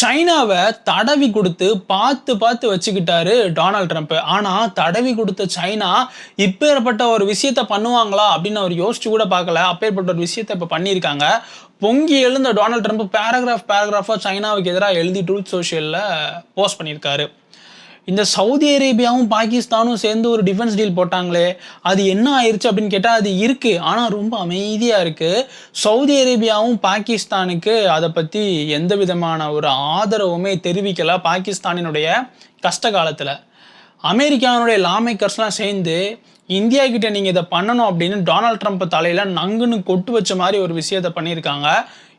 சைனாவை தடவி கொடுத்து பார்த்து பார்த்து வச்சுக்கிட்டாரு டொனால்ட் ட்ரம்ப். ஆனால் தடவி கொடுத்த சைனா இப்பேற்பட்ட ஒரு விஷயத்த பண்ணுவாங்களா அப்படின்னு அவர் யோசிச்சு கூட பார்க்கல. அப்பேற்பட்ட ஒரு விஷயத்த இப்போ பண்ணியிருக்காங்க. பொங்கி எழுந்த டொனால்ட் ட்ரம்ப் பேராகிராஃப் பேராகிராஃபாக சைனாவுக்கு எதிராக எழுதி ட்ரூத் சோஷியலில் போஸ்ட் பண்ணியிருக்காரு. இந்த சவுதி அரேபியாவும் பாகிஸ்தானும் சேர்ந்து ஒரு டிஃபென்ஸ் டீல் போட்டாங்களே அது என்ன ஆயிடுச்சு அப்படின்னு கேட்டால் அது இருக்குது ஆனால் ரொம்ப அமைதியாக இருக்குது சவுதி அரேபியாவும் பாகிஸ்தானுக்கு அதை பற்றி எந்த விதமான ஒரு ஆதரவுமே தெரிவிக்கலை பாகிஸ்தானினுடைய கஷ்ட காலத்தில். அமெரிக்காவினுடைய லாமேக்கர்ஸ்லாம் சேர்ந்து இந்தியா கிட்ட நீங்கள் இதை பண்ணணும் அப்படின்னு டொனால்ட் ட்ரம்ப் தலையில் நங்குன்னு கொட்டு வச்ச மாதிரி ஒரு விஷயத்தை பண்ணியிருக்காங்க.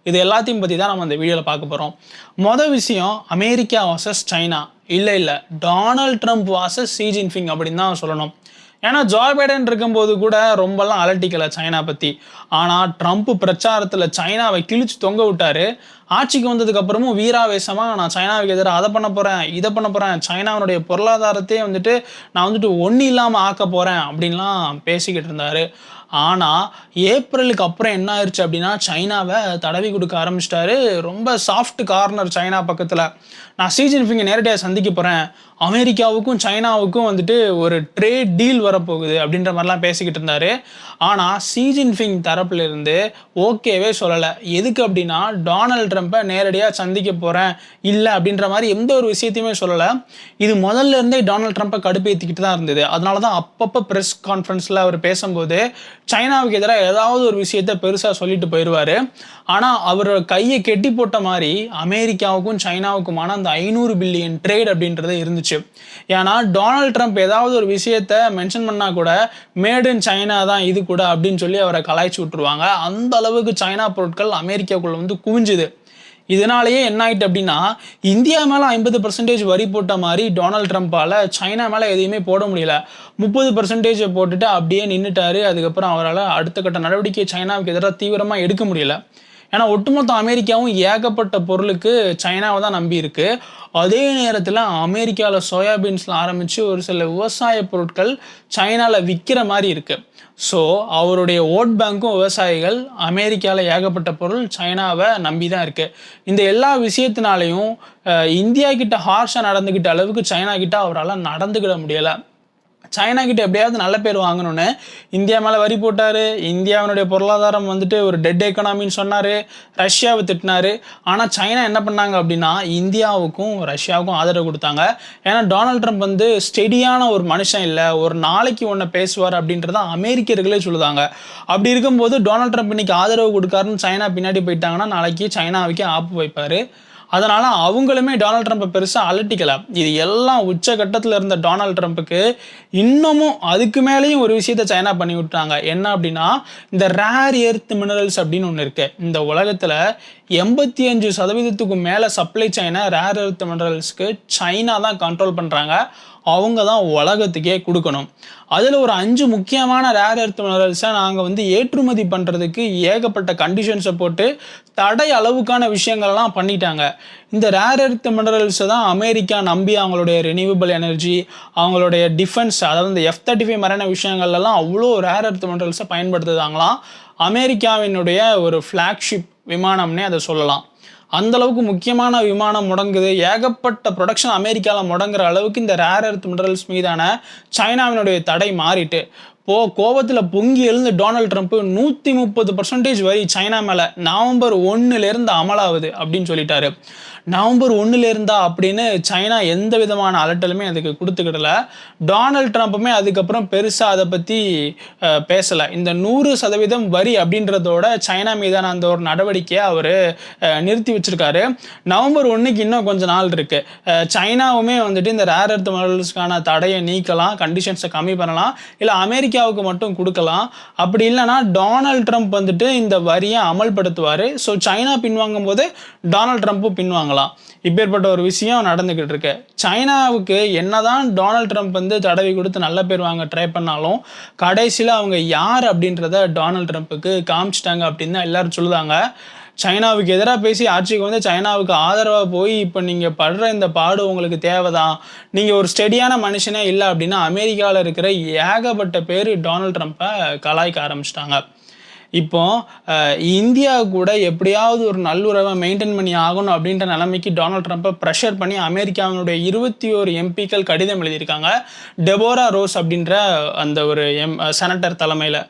இது எல்லாத்தையும் பற்றி தான் நம்ம இந்த வீடியோவில் பார்க்க போகிறோம் மொதல் விஷயம் அமெரிக்கா வர்சஸ் சைனா. இல்லை இல்லை. Donald Trump versus Xi Jinping அப்படின்னு தான் சொல்லணும். ஏன்னா ஜோ பைடன் இருக்கும்போது கூட ரொம்பலாம் அலட்டிக்கலை சைனா பற்றி ஆனால் ட்ரம்ப் பிரச்சாரத்தில் சைனாவை கிழிச்சு தொங்க விட்டாரு. ஆட்சிக்கு வந்ததுக்கு அப்புறமும் வீராவேசமாக நான் சைனாவுக்கு எதிராக அதை பண்ண போகிறேன் இதை பண்ண போகிறேன் சைனாவினுடைய பொருளாதாரத்தையே வந்துட்டு நான் வந்துட்டு ஒன்றும் இல்லாமல் ஆக்க போகிறேன் அப்படின்லாம் பேசிக்கிட்டு இருந்தாரு. ஆனால் ஏப்ரலுக்கு அப்புறம் என்ன ஆயிடுச்சு அப்படின்னா சைனாவை தடவி கொடுக்க ஆரம்பிச்சிட்டாரு. ரொம்ப சாஃப்ட் கார்னர் சைனா பக்கத்தில். நான் ஷீ ஜின்பிங்கை நேரடியாக சந்திக்க போகிறேன் அமெரிக்காவுக்கும் சைனாவுக்கும் வந்துட்டு ஒரு ட்ரேட் டீல் வரப்போகுது அப்படின்ற மாதிரிலாம் பேசிக்கிட்டு இருந்தாரு. ஆனால் ஷீ ஜின்பிங் தரப்புலேருந்து ஓகேவே சொல்லலை. எதுக்கு அப்படின்னா டொனால்ட் ட்ரம்ப்பை நேரடியாக சந்திக்க போகிறேன் இல்லை அப்படின்ற மாதிரி எந்த ஒரு விஷயத்தையுமே சொல்லலை. இது முதல்ல இருந்தே டொனால்ட் ட்ரம்ப்பை கடுப்பேற்றிக்கிட்டு தான் இருந்தது. அதனால தான் அப்பப்போ ப்ரெஸ் கான்ஃபரன்ஸில் அவர் பேசும்போது சைனாவுக்கு எதிராக ஏதாவது ஒரு விஷயத்த பெருசாக சொல்லிட்டு போயிடுவார் ஆனால் அவரோட கையை கெட்டி போட்ட மாதிரி அமெரிக்காவுக்கும் சைனாவுக்குமான அந்த ஐநூறு பில்லியன் ட்ரேட் அப்படின்றது இருந்துச்சு. ஏன்னா டொனால்ட் ட்ரம்ப் ஏதாவது ஒரு விஷயத்த மென்ஷன் பண்ணால் கூட மேட் இன் சைனா தான் இது கூட அப்படின்னு சொல்லி அவரை கலாய்ச்சி விட்டுருவாங்க. அந்த அளவுக்கு சைனா பொருட்கள் அமெரிக்காக்குள்ளே வந்து குவிஞ்சுது. இதனாலேயே என்ன ஆயிட்டு அப்படின்னா இந்தியா மேலே ஐம்பது பர்சன்டேஜ் வரி போட்ட மாதிரி டொனால்ட் ட்ரம்ப்பால் சைனா மேலே எதையுமே போட முடியல. முப்பது பர்சன்டேஜ் போட்டுட்டு அப்படியே நின்றுட்டாரு அதுக்கப்புறம் அவரால் அடுத்த கட்ட நடவடிக்கை சைனாவுக்கு எதிராக தீவிரமாக எடுக்க முடியல. ஏன்னா ஒட்டுமொத்த அமெரிக்காவும் ஏகப்பட்ட பொருளுக்கு சைனாவை தான் நம்பியிருக்கு அதே நேரத்தில் அமெரிக்காவில் சோயாபீன்ஸில் ஆரம்பித்து ஒரு சில விவசாய பொருட்கள் சைனாவில் விற்கிற மாதிரி இருக்குது ஸோ அவருடைய ஓட் பேங்க்கும் விவசாயிகள் அமெரிக்காவில் ஏகப்பட்ட பொருள் சைனாவை நம்பி தான் இருக்குது இந்த எல்லா விஷயத்தினாலையும் இந்தியா கிட்ட ஹார்ஷாக நடந்துக்கிட்ட அளவுக்கு சைனா கிட்ட அவரால் நடந்துக்கிட முடியலை. சைனா கிட்ட எப்படியாவது நல்ல பேர் வாங்கணும்னு இந்தியா மேலே வரி போட்டார். இந்தியாவினுடைய பொருளாதாரம் வந்துட்டு ஒரு டெட் எக்கனாமின்னு சொன்னார். ரஷ்யாவை திட்டினார். ஆனால் சைனா என்ன பண்ணாங்க அப்படின்னா இந்தியாவுக்கும் ரஷ்யாவுக்கும் ஆதரவு கொடுத்தாங்க. ஏன்னா டொனால்ட் ட்ரம்ப் வந்து ஸ்டெடியான ஒரு மனுஷன் இல்லை. ஒரு நாளைக்கு ஒன்று பேசுவார் அப்படின்றத அமெரிக்கர்களே சொல்லுதாங்க. அப்படி இருக்கும்போது டொனால்ட் ட்ரம்ப் இன்னைக்கு ஆதரவு கொடுக்காருன்னு சைனா பின்னாடி போயிட்டாங்கன்னா நாளைக்கு சைனாவுக்கே ஆப்பு வைப்பார். அதனால் அவங்களுமே டொனால்ட் ட்ரம்ப்பை பெருசாக அலட்டிக்கல. இது எல்லாம் உச்சகட்டத்தில் இருந்த டொனால்ட் ட்ரம்ப்புக்கு இன்னமும் அதுக்கு மேலேயும் ஒரு விஷயத்த சைனா பண்ணி விட்டாங்க என்ன அப்படின்னா இந்த ரேர் எர்த் மினரல்ஸ் அப்படின்னு ஒன்று இருக்குது இந்த உலகத்தில் எண்பத்தி அஞ்சு சதவீதத்துக்கு மேலே சப்ளை சைனை ரேர் எர்த் மினரல்ஸ்க்கு சைனா தான் கண்ட்ரோல் பண்ணுறாங்க அவங்க தான் உலகத்துக்கே கொடுக்கணும். அதில் ஒரு அஞ்சு முக்கியமான ரேர் எர்த் மினரல்ஸை நாங்கள் வந்து ஏற்றுமதி பண்ணுறதுக்கு ஏகப்பட்ட கண்டிஷன்ஸை போட்டு தடை அளவுக்கான விஷயங்கள்லாம் பண்ணிட்டாங்க. இந்த ரேர் எர்த் மினரல்ஸை தான் அமெரிக்கா நம்பி அவங்களுடைய ரெனியூவபிள் எனர்ஜி அவங்களுடைய டிஃபென்ஸ் அதாவது இந்த எஃப் தேர்ட்டி ஃபைவ் மாதிரியான விஷயங்கள்லாம் அவ்வளோ ரேர் எர்த் மினரல்ஸை பயன்படுத்துதாங்களாம். அமெரிக்காவினுடைய ஒரு ஃப்ளாக்ஷிப் விமானம்னே அதை சொல்லலாம். அந்த அளவுக்கு முக்கியமான விமானம் முடங்குது. ஏகப்பட்ட ப்ரொடக்ஷன் அமெரிக்காவில் முடங்குற அளவுக்கு இந்த ரேர் எர்த் மினரல்ஸ் மீதான சைனாவினுடைய தடை மாறிட்டு. போ கோவத்தில் பொங்கி எழுந்து டொனால்ட் ட்ரம்ப் நூற்றி முப்பது பர்சன்டேஜ் வரி சைனா மேலே நவம்பர் ஒன்றுலேருந்து அமலாகுது அப்படின்னு சொல்லிட்டாரு. நவம்பர் ஒன்றுலேருந்தா அப்படின்னு சைனா எந்த விதமான அலட்டலுமே அதுக்கு கொடுத்துக்கிடல. டொனால்ட் ட்ரம்ப்புமே அதுக்கப்புறம் பெருசாக அதை பற்றி பேசலை. இந்த நூறு சதவீதம் வரி அப்படின்றதோட சைனா மீதான அந்த ஒரு நடவடிக்கையை அவர் நிறுத்தி வச்சிருக்காரு. நவம்பர் ஒன்றுக்கு இன்னும் கொஞ்ச நாள் இருக்குது சைனாவுமே வந்துட்டு இந்த ரேர் எர்த் மாடல்ஸ்க்கான தடையை நீக்கலாம் கண்டிஷன்ஸை கம்மி பண்ணலாம். இல்லை அமெரிக்காவுக்கு மட்டும் கொடுக்கலாம். அப்படி இல்லைன்னா டொனால்ட் ட்ரம்ப் வந்துட்டு இந்த வரியை அமல்படுத்துவார். ஸோ சைனா பின்வாங்கும் போது டொனால்ட் ட்ரம்ப்பும் பின்வாங்கலாம். இப்பேற்பட்ட ஒரு விஷயம் நடந்துக்கிட்டு இருக்கு. சைனாவுக்கு என்னதான் டொனால்ட் ட்ரம்ப் வந்து தடவி கொடுத்து நல்ல பேர் வாங்க ட்ரை பண்ணாலும் கடைசியில் அவங்க யார் அப்படின்றத டொனால்ட் ட்ரம்ப்புக்கு காமிச்சிட்டாங்க அப்படின்னு தான் எல்லாரும் சொல்லுதாங்க. சைனாவுக்கு எதிராக பேசி ஆட்சிக்கு வந்து சைனாவுக்கு ஆதரவாக போய் இப்போ நீங்கள் படுற இந்த பாடு உங்களுக்கு தேவைதான். நீங்கள் ஒரு ஸ்டெடியான மனுஷனே இல்லை அப்படின்னா அமெரிக்காவில் இருக்கிற ஏகப்பட்ட பேர் டொனால்ட் ட்ரம்ப்பை கலாய்க்க ஆரம்பிச்சிட்டாங்க. இப்போ இந்தியா கூட எப்படியாவது ஒரு நல்லுறவை மெயின்டைன் பண்ணி ஆகணும் அப்படின்ற நிலைமைக்கு டொனால்ட் ட்ரம்ப்பை ப்ரெஷர் பண்ணி அமெரிக்காவினுடைய இருபத்தி ஒரு எம்பிக்கள் கடிதம் எழுதியிருக்காங்க. டெபோரா ரோஸ் அப்படின்ற அந்த ஒரு எம் செனட்டர் தலைமையில்.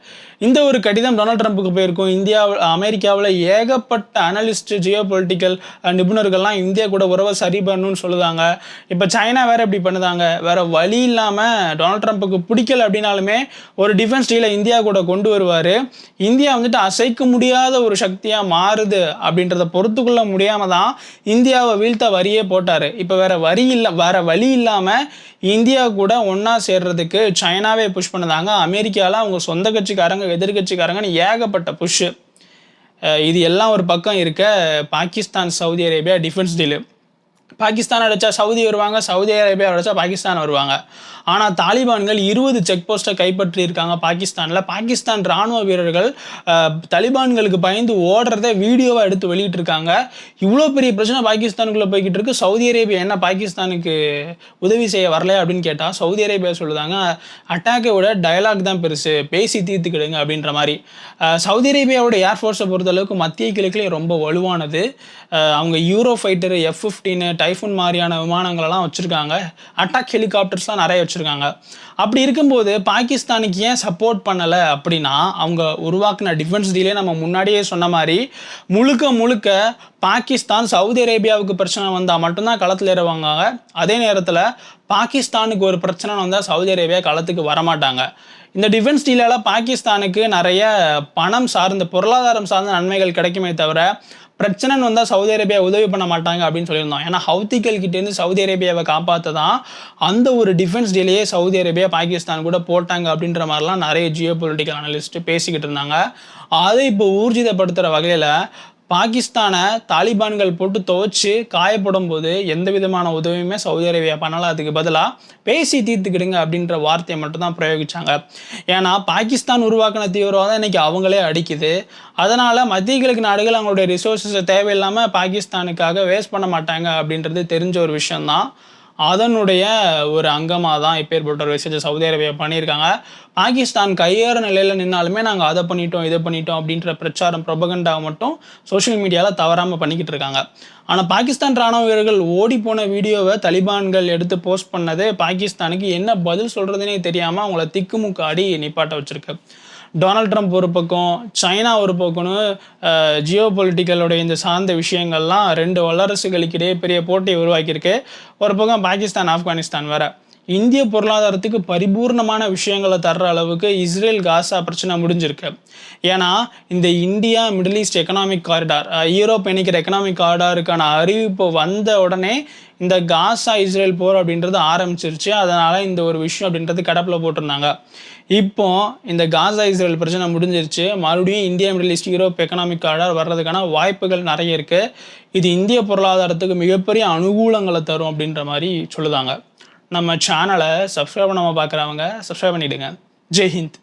இந்த ஒரு கடிதம் டொனால்ட் ட்ரம்ப்புக்கு போயிருக்கும். இந்தியா அமெரிக்காவில் ஏகப்பட்ட அனலிஸ்ட் ஜியோ பொலிட்டிக்கல் நிபுணர்கள்லாம் இந்தியா கூட உறவை சரி பண்ணணும்னு சொல்லுதாங்க. இப்போ சைனா வேற இப்படி பண்ணுதாங்க. வேற வழி இல்லாமல் டொனால்ட் ட்ரம்ப்புக்கு பிடிக்கல அப்படின்னாலுமே ஒரு டிஃபென்ஸ் டீலை இந்தியா கூட கொண்டு வருவார். இந்தியா வந்துட்டு அசைக்க முடியாத ஒரு சக்தியாக மாறுது அப்படின்றத பொறுத்துக்கொள்ள முடியாமல் தான் இந்தியாவை வீழ்த்த வரியே போட்டார். இப்போ வேற வரி இல்லை வேற வழி இல்லாமல் இந்தியா கூட ஒன்றா சேர்றதுக்கு சைனாவே புஷ் பண்ணுதாங்க. அமெரிக்காவில் அவங்க சொந்த கட்சிக்காரங்க எதிர்கட்சிக்காரங்கன்னு ஏகப்பட்ட புஷ்ஷு. இது எல்லாம் ஒரு பக்கம் இருக்க Pakistan Saudi Arabia defence deal Pakistan அடைச்சா Saudi வருவாங்க சவுதி அரேபியா அடைச்சா பாகிஸ்தான் வருவாங்க. ஆனால் தாலிபான்கள் இருபது செக் போஸ்ட்டை கைப்பற்றியிருக்காங்க பாகிஸ்தானில். பாகிஸ்தான் ராணுவ வீரர்கள் தலிபான்களுக்கு பயந்து ஓடுறத வீடியோவாக எடுத்து வெளியிட்டிருக்காங்க. இவ்வளோ பெரிய பிரச்சனை பாகிஸ்தானுக்குள்ளே போய்கிட்டு இருக்கு. சவுதி அரேபியா என்ன பாகிஸ்தானுக்கு உதவி செய்ய வரலையா அப்படின்னு கேட்டால் சவுதி அரேபியா சொல்லுதாங்க அட்டாக்கை விட டயலாக் தான் பெருசு. பேசி தீர்த்துக்கிடுங்க அப்படின்ற மாதிரி. சவுதி அரேபியாவோட ஏர்ஃபோர்ஸை பொறுத்தளவுக்கு மத்திய கிழக்குலேயே ரொம்ப வலுவானது. அவங்க euro fighter F fifteen typhoon மாதிரியான விமானங்களெல்லாம் வச்சுருக்காங்க. அட்டாக் ஹெலிகாப்டர்ஸ்லாம் நிறைய வச்சுருக்காங்க. அப்படி இருக்கும்போது பாகிஸ்தானுக்கு ஏன் சப்போர்ட் பண்ணலை அப்படின்னா அவங்க உருவாக்கின டிஃபென்ஸ் டீலே நம்ம முன்னாடியே சொன்ன மாதிரி முழுக்க முழுக்க பாகிஸ்தான் சவுதி அரேபியாவுக்கு பிரச்சனை வந்தால் மட்டும்தான் களத்தில் ஏறுவாங்க. அதே நேரத்தில் பாகிஸ்தானுக்கு ஒரு பிரச்சனை வந்தால் சவுதி அரேபியா களத்துக்கு வரமாட்டாங்க. இந்த டிஃபென்ஸ் டீலால் பாகிஸ்தானுக்கு நிறைய பணம் சார்ந்த பொருளாதாரம் சார்ந்த நன்மைகள் கிடைக்குமே தவிர பிரச்சனைன்னு வந்தால் சவுதி அரேபியா உதவி பண்ண மாட்டாங்க அப்படின்னு சொல்லியிருந்தோம். ஏன்னா ஹவுத்திகள் கிட்டேருந்து சவுதி அரேபியாவை காப்பாற்ற தான் அந்த ஒரு டிஃபென்ஸ் டீலையே சவுதி அரேபியா பாகிஸ்தான் கூட போட்டாங்க அப்படின்ற மாதிரிலாம் நிறைய ஜியோ பொலிட்டிக்கல் அனலிஸ்ட் பேசிக்கிட்டு இருந்தாங்க. அதை இப்போ ஊர்ஜிதப்படுத்துகிற வகையில் பாகிஸ்தானை தாலிபான்கள் போட்டு துவச்சி காயப்படும் போது எந்த விதமான உதவியுமே சவுதி அரேபியா பண்ணலாம் அதுக்கு பதிலாக பேசி தீர்த்துக்கிடுங்க அப்படின்ற வார்த்தையை மட்டும்தான் பிரயோகிச்சாங்க. ஏன்னா பாகிஸ்தான் உருவாக்கின தீவிரவாதம் இன்னைக்கு அவங்களே அடிக்குது. அதனால் மத்திய கிழக்கு நாடுகள் அவங்களுடைய ரிசோர்ஸஸை தேவையில்லாமல் பாகிஸ்தானுக்காக வேஸ்ட் பண்ண மாட்டாங்க அப்படின்றது தெரிஞ்ச ஒரு விஷயம்தான். அதனுடைய ஒரு அங்கமாக தான் இப்பேற்பட்ட ஒரு விஷயத்தை சவுதி அரேபியா பண்ணியிருக்காங்க. பாகிஸ்தான் கையேற நிலையில் நின்னாலுமே நாங்கள் அதை பண்ணிட்டோம் இதை பண்ணிட்டோம் அப்படின்ற பிரச்சாரம் ப்ரொபகண்டா மட்டும் சோஷியல் மீடியாவில் தவறாமல் பண்ணிக்கிட்டு இருக்காங்க. ஆனால் பாகிஸ்தான் ராணுவ வீரர்கள் ஓடி போன வீடியோவை தலிபான்கள் எடுத்து போஸ்ட் பண்ணது பாகிஸ்தானுக்கு என்ன பதில் சொல்கிறதுனே தெரியாமல் அவங்கள திக்குமுக்காடி நிப்பாட்ட வச்சுருக்கு. டொனால்ட் ட்ரம்ப் ஒரு பக்கம் சைனா ஒரு பக்கம்னு ஜியோ பொலிட்டிக்கலோடைய இந்த சார்ந்த விஷயங்கள்லாம் ரெண்டு வல்லரசுகளுக்கிடையே பெரிய போட்டியை உருவாக்கியிருக்கு. ஒரு பக்கம் பாகிஸ்தான் ஆப்கானிஸ்தான் வேறு. இந்திய பொருளாதாரத்துக்கு பரிபூர்ணமான விஷயங்களை தர்ற அளவுக்கு இஸ்ரேல் காசா பிரச்சனை முடிஞ்சிருக்கு. ஏன்னா இந்த India middle east economic corridor Europe இணைக்கிற எக்கனாமிக் காரிடாருக்கான அறிவிப்பு வந்த உடனே இந்த காசா இஸ்ரேல் போர் அப்படின்றது ஆரம்பிச்சிருச்சு. அதனால் இந்த ஒரு விஷயம் அப்படின்றது கடப்பில் போட்டிருந்தாங்க. இப்போ இந்த காசா இஸ்ரேல் பிரச்சனை முடிஞ்சிருச்சு. மறுபடியும் India middle east Europe economic corridor வர்றதுக்கான வாய்ப்புகள் நிறைய இருக்குது இது இந்திய பொருளாதாரத்துக்கு மிகப்பெரிய அனுகூலங்களை தரும் அப்படின்ற மாதிரி சொல்லுதாங்க. நம்ம சேனலை சப்ஸ்கிரைப் பண்ணாமல் பார்க்குறவங்க சப்ஸ்கிரைப் பண்ணிவிடுங்க ஜெய்ஹிந்த்